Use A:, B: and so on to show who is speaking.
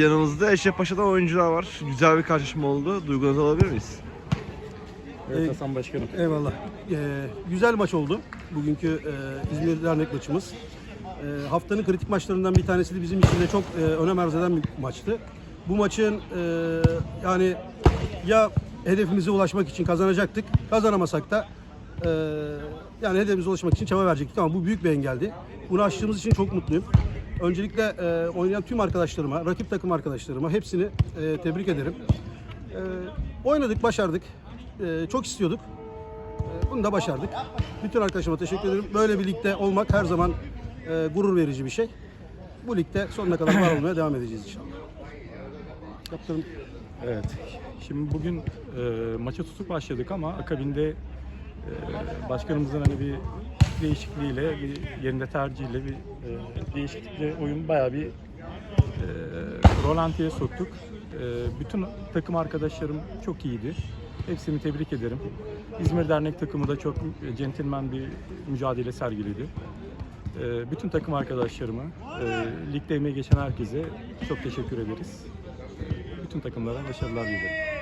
A: Yanımızda Eşref Paşa'dan oyuncular var. Güzel bir karşılaşma oldu. Duygularınızı alabilir miyiz?
B: Evet
C: Ee,
B: Hasan Başkanım.
C: Eyvallah. Ee, güzel maç oldu. Bugünkü e, İzmir Dernek maçımız. E, haftanın kritik maçlarından bir tanesi de bizim için de çok e, önem arz eden bir maçtı. Bu maçın e, yani ya hedefimize ulaşmak için kazanacaktık, kazanamasak da e, yani hedefimize ulaşmak için çaba verecektik ama bu büyük bir engeldi. Bunu aştığımız için çok mutluyum. Öncelikle e, oynayan tüm arkadaşlarıma, rakip takım arkadaşlarıma hepsini e, tebrik ederim. E, oynadık, başardık. E, çok istiyorduk. E, Bunu da başardık. Bütün arkadaşıma teşekkür ederim. Böyle bir ligde olmak her zaman e, gurur verici bir şey. Bu ligde sonuna kadar var olmaya devam edeceğiz inşallah. Kaptanım
B: Evet. Şimdi bugün e, maça tutuk başladık ama akabinde e, başkanımızın hani bir değişikliğiyle, bir yerinde tercihiyle bir e, değişiklikle oyun bayağı bir e, rolantiye soktuk. E, bütün takım arkadaşlarım çok iyiydi. Hepsini tebrik ederim. İzmir Dernek takımı da çok e, centilmen bir mücadele sergiledi. E, bütün takım arkadaşlarıma, e, ligde emeği geçen herkese çok teşekkür ederiz. bütün takımlara başarılar dilerim.